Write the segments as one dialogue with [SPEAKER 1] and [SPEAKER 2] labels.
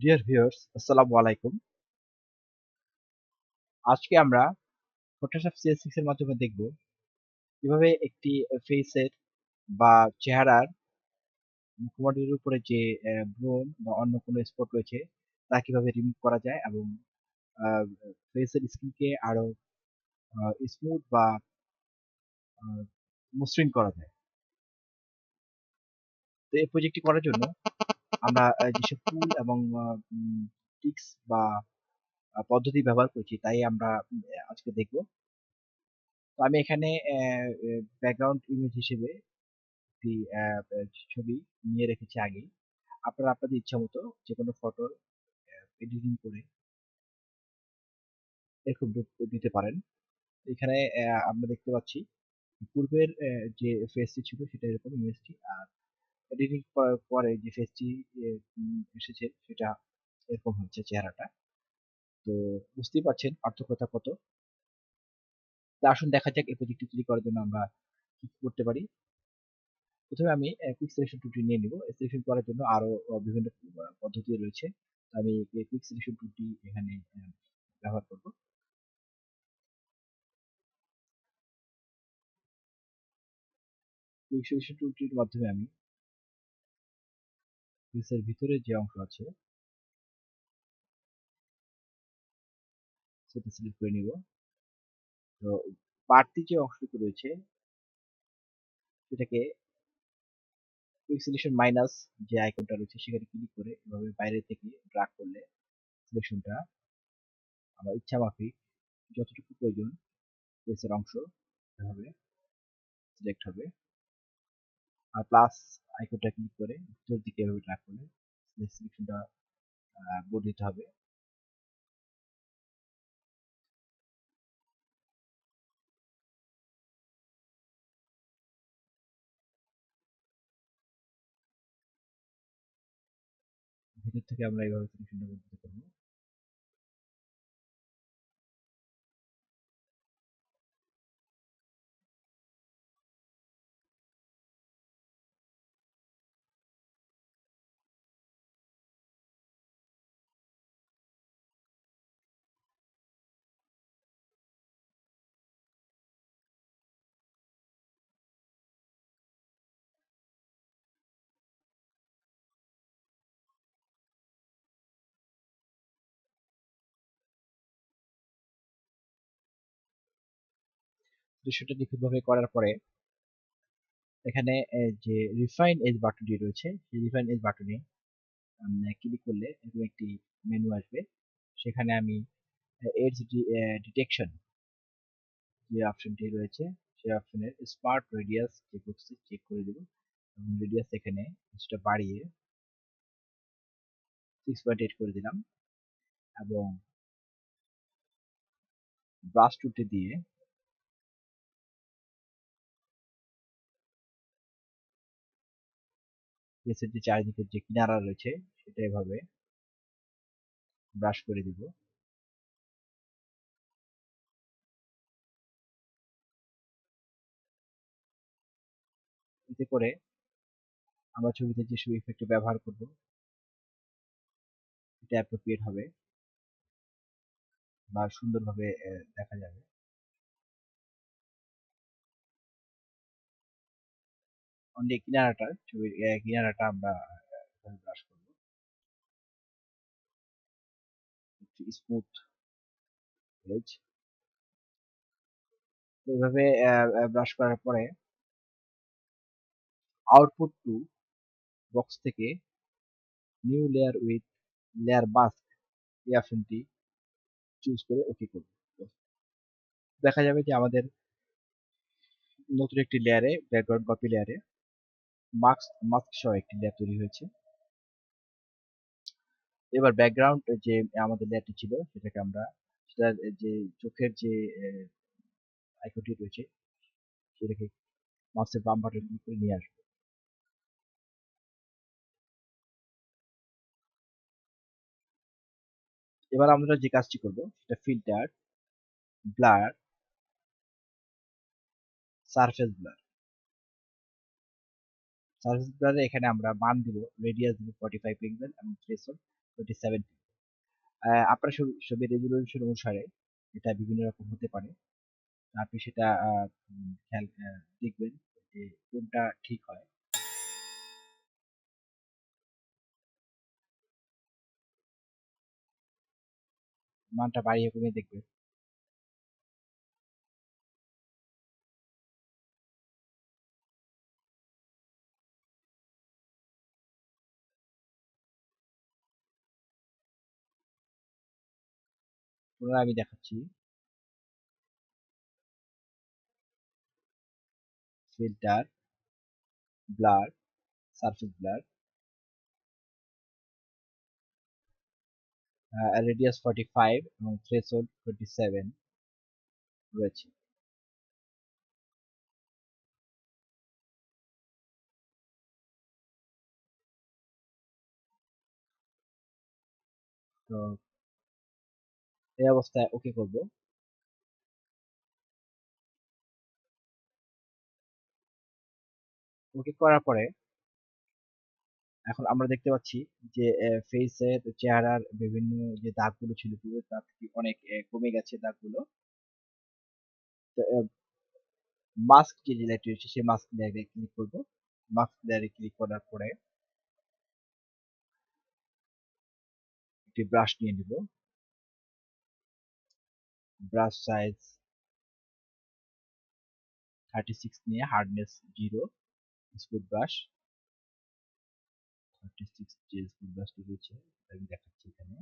[SPEAKER 1] Dear viewers আসসালামু আলাইকুম। আজকে আমরা ফটোশপ সিএস6 এর মাধ্যমে দেখব কীভাবে একটি ফেসের বা চেহারার মুখমণ্ডলের উপরে যে ব্রণ বা অন্য কোনো স্পট রয়েছে, তা কীভাবে রিমুভ করা যায় এবং ফেসের স্কিনকে আরও স্মুথ বা মসৃণ করা যায়। তো এই প্রজেক্টটি করার জন্য আমরা যেসব টুল এবং টিক্স বা পদ্ধতি ব্যবহার করছি, তাই আমরা আজকে দেখব। তো আমি এখানে ব্যাকগ্রাউন্ড ইমেজ হিসেবে একটি ছবি নিয়ে রেখেছি আগেই। আপনারা আপনাদের ইচ্ছা মতো যে কোনো ফটো এডিটিং করে এরকম দিতে পারেন। এখানে আমরা দেখতে পাচ্ছি, পূর্বের যে ফেসটি ছিল, সেটা এরকম ইমেজটি আর এডিটিং করার পরে যে ফেসটি এসেছে, সেটা এরকম হচ্ছে চেহারাটা। তো বুঝতেই পারছেন পার্থক্যতা কত। তা আসুন দেখা যাক এই প্রজেক্টটি তৈরি করার জন্য আমরা কি করতে পারি। প্রথমে আমি কুইক সিলেকশন টুলটি নিয়ে নিব। সিলেকশন করার জন্য আরও বিভিন্ন পদ্ধতি রয়েছে। আমি কুইক সিলেকশন টুলটি এখানে ব্যবহার করব। কুইক সিলেকশন টুলটির মাধ্যমে আমি কুইক্সের ভিতরে যে অংশ আছে, সেটা সিলেক্ট করে নিব। তো বাড়তি যে অংশটুকু রয়েছে, সেটাকে কুইক সিলেকশন মাইনাস যে আইকনটা রয়েছে, সেখানে ক্লিক করে এভাবে বাইরে থেকে ড্রাগ করলে সিলেকশনটা আমার ইচ্ছা মাফিক যতটুকু প্রয়োজন ফেসের অংশ এভাবে সিলেক্ট হবে। আর প্লাস আইকনটা ক্লিক করে ভিতর দিকে এভাবে ড্রাগ করলে সিলেকশনটা বর্ধিত হবে। ভিতর থেকে আমরা এইভাবে সিলেকশনটা করতে পারব। দৃশ্যটা নিখুঁতভাবে করার পরে, এখানে যে রিফাইন এজ বাটনটি রয়েছে, সেই রিফাইন এজ বাটনে ক্লিক করলে এরকম একটি মেনু আসবে। সেখানে আমি এজ ডিটেকশন যে অপশনটি রয়েছে, সেই অপশনের স্মার্ট রেডিয়াস যে চেক করে দেব এবং রেডিয়াস এখানে কিছুটা বাড়িয়ে সিক্স পয়েন্ট এইট করে দিলাম এবং ব্রাশ টুলটি দিয়ে ফেসের যে চারিদিকের যে কিনারা রয়েছে, সেটা এভাবে ব্রাশ করে দিব। এতে করে আমরা ছবিতে যে যেসব ইফেক্ট ব্যবহার করব এটা অ্যাপ্রোপ্রিয়েট হবে বা সুন্দরভাবে দেখা যাবে। অনলি কিনারাটা, ছবির কিনারাটা আমরা ব্রাশ করব। স্মুথ এজ এইভাবে ব্রাশ করার পরে আউটপুট টু বক্স থেকে new layer with layer mask এই অপশনটি চুজ করে ওকে করব। দেখা যাবে যে আমাদের নতুন একটি লেয়ারে ব্যাকগ্রাউন্ড কপি লেয়ারে মাস্ক মাস্ক সহ একটি ল্যাব তৈরি হয়েছে। এবার ব্যাকগ্রাউন্ড যে আমাদের লেয়ারটি ছিল, সেটাকে আমরা সেটার যে চোখের যে আইকনটি রয়েছে, সেটাকে মাউসের বাম বাটন ক্লিক করে নিয়ে আসব। এবার আমরা যে কাজটি করব, সেটা filter blur surface blur surface ব্লারে এখানে আমরা মান দিব রেডিয়াস দিব 45 পিক্সেল এবং থ্রেশহোল্ড টোয়েন্টি সেভেন আপনার ছবি, ছবির রেজলিউশন অনুসারে এটা বিভিন্ন রকম হতে পারে। আপনি সেটা খেয়াল দেখবেন যে কোনটা ঠিক হয়। মানটা বাড়িয়ে কমিয়ে দেখবেন। পুনরায় আমি দেখাচ্ছি। Filter blur surface blur radius forty five এবং থ্রেশোল্ড টোয়েন্টি সেভেন রয়েছে। তো এই অবস্থায় ওকে করব। ওকে করার পরে এখন আমরা দেখতে পাচ্ছি যে ফেসের চেহারার বিভিন্ন যে দাগগুলো ছিল পূর্বে তার থেকে অনেক কমে গেছে দাগগুলো। মাস্ক যে লেয়ারটি রয়েছে, সেই মাস্ক লেয়ারে ক্লিক করব। মাস্ক লেয়ারে ক্লিক করার পরে একটি ব্রাশ নিয়ে নিব। ব্রাশ সাইজ থার্টি সিক্স নিয়ে হার্ডনেস জিরো স্পুট ব্রাশ যে স্পুট ব্রাশটি রয়েছে আমি দেখাচ্ছি এখানে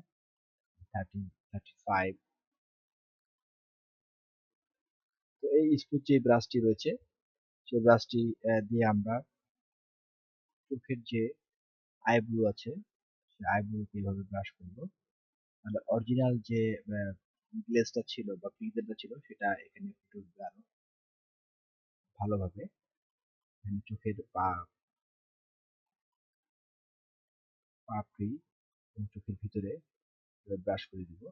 [SPEAKER 1] থার্টি থার্টি ফাইভ তো এই স্পুট যে ব্রাশটি রয়েছে সেই ব্রাশটি দিয়ে আমরা চোখের যে আইব্রু আছে সেই আইব্রুকে এইভাবে ব্রাশ করব। তাহলে অরিজিনাল যে গ্লেজটা ছিল বা পিগমেন্টটা ছিল, সেটা এখানে ফুটে উঠবে আরও ভালোভাবে। এখানে চোখের পা পাপড়ি এবং চোখের ভিতরে ব্রাশ করে দিব।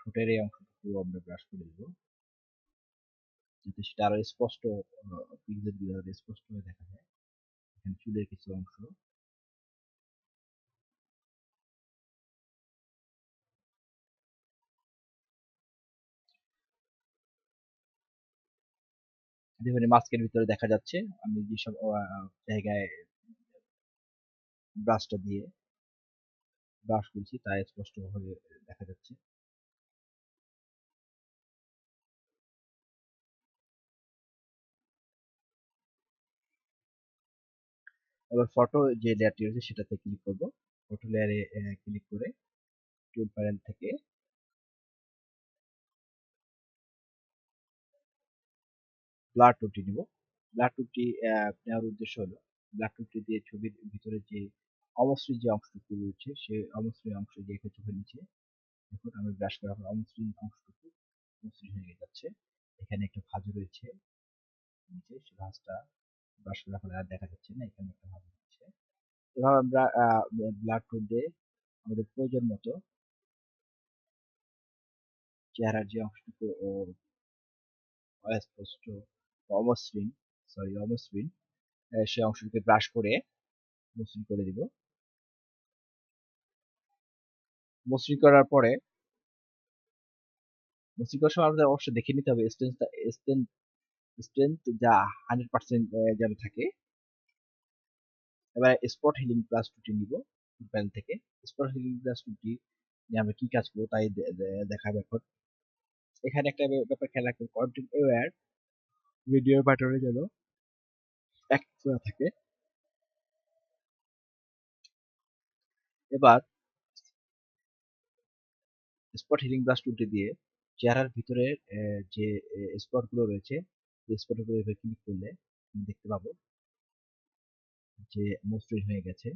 [SPEAKER 1] ঠোঁটের এই অংশটুকু আমরা ব্রাশ করে দিব। যাতে সেটা আরও স্পষ্ট পিক্সেলগুলো আরও স্পষ্ট হয়ে দেখা যায়। এখানে চুলের কিছু অংশ। দেখুন মাস্কের ভিতরে দেখা যাচ্ছে, আমি যেসব জায়গায় ব্রাশটা দিয়ে ব্রাশ করছি, তা স্পষ্ট হয়ে দেখা যাচ্ছে। এবার ফটো যে লেয়ারটি রয়েছে, সেটাতে ক্লিক করব। ফটো লেয়ারে ক্লিক করে টুল প্যানেল থেকে ব্লার টুলটি নিব। ব্লার টুলটি নেওয়ার উদ্দেশ্য হলো ব্লার টুলটি দিয়ে ছবির ভিতরে যে অমসৃণ যে অংশটুকু রয়েছে সেই অমসৃণ অংশ যে এখানে চোখের নিচে, দেখুন আমি ব্রাশ করার পর অমসৃণ অংশটুকু মসৃণ হয়ে যাচ্ছে। এখানে একটা ভাঁজ রয়েছে, নিচে সেই ভাঁজটা ব্রাশ ফলে আর দেখা যাচ্ছে না, এখানে একটা ভাঁজ রয়েছে। এভাবে আমরা ব্লাড টুল দিয়ে আমাদের প্রয়োজন মতো চেহারার যে অংশটুকু অস্পষ্ট অমসৃণ সরি অমসৃণ সেই অংশটিকে ব্রাশ করে মসৃণ করে দিব মসৃণ করার পরে মসৃণ করার সময় আমাদের অবশ্যই দেখে নিতে হবে স্ট্রেন্থ স্ট্রেন্থ স্ট্রেন্থ যা হান্ড্রেড পার্সেন্ট যেন থাকে। এবার স্পট হিলিং প্লাস টুটি নিব প্যান থেকে। স্পট হিলিং প্লাস টুটি নিয়ে আমরা কি কাজ করব তাই দেখাবো এখন। এখানে একটা ব্যাপার খেয়াল রাখবেন কন্টেন্ট এওয়ার ভিডিও বাটনে যেন এক থাকে। এবার স্পট হিলিং ব্রাশ টুলটি দিয়ে চেহারার ভিতরে যে স্পটগুলো রয়েছে স্পটগুলো এভাবে ক্লিক করলে দেখতে পাবো যে মসৃণ হয়ে গেছে,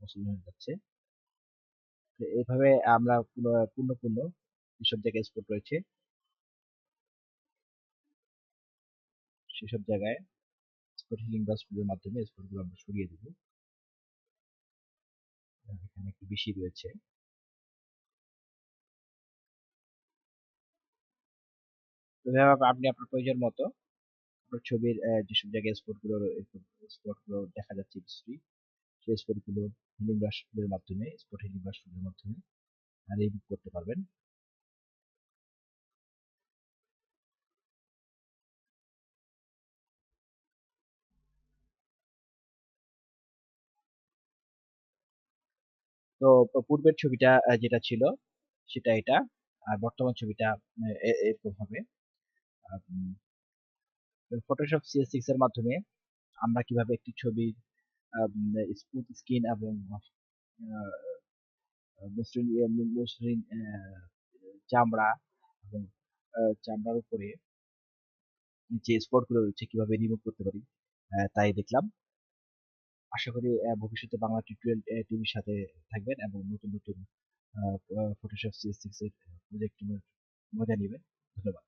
[SPEAKER 1] মসৃণ হয়ে যাচ্ছে। এইভাবে আমরা পূর্ণ পূর্ণ যেসব জায়গায় স্পট রয়েছে সেসব জায়গায় স্পট হিলিং ব্রাশগুলোর মাধ্যমে স্পটগুলো আমরা সরিয়ে এখানে একটু বেশি রয়েছে। আপনি আপনার প্রয়োজন মতো আপনার ছবির যেসব জায়গায় স্পটগুলো স্পটগুলো দেখা যাচ্ছে সেই স্পটগুলো হিলিং ব্রাশ টুলের মাধ্যমে স্পট হিলিং ব্রাশ টুলের মাধ্যমে করতে পারবেন। তো পূর্বের ছবিটা যেটা ছিল, সেটা এটা। আর বর্তমান ছবিটা এরকম হবে। ফটোশপ সিএস সিক্স এর মাধ্যমে আমরা কীভাবে একটি ছবির স্মুথ স্কিন এবং মসৃণ মসৃণ চামড়া এবং চামড়ার উপরে যে স্পটগুলো রয়েছে, কীভাবে রিমুভ করতে পারি তাই দেখলাম। আশা করি ভবিষ্যতে বাংলা টিউটোরিয়াল টিভির সাথে থাকবেন এবং নতুন নতুন ফটোশপ সিএস সিক্স এর প্রজেক্ট মজা নেবেন। ধন্যবাদ।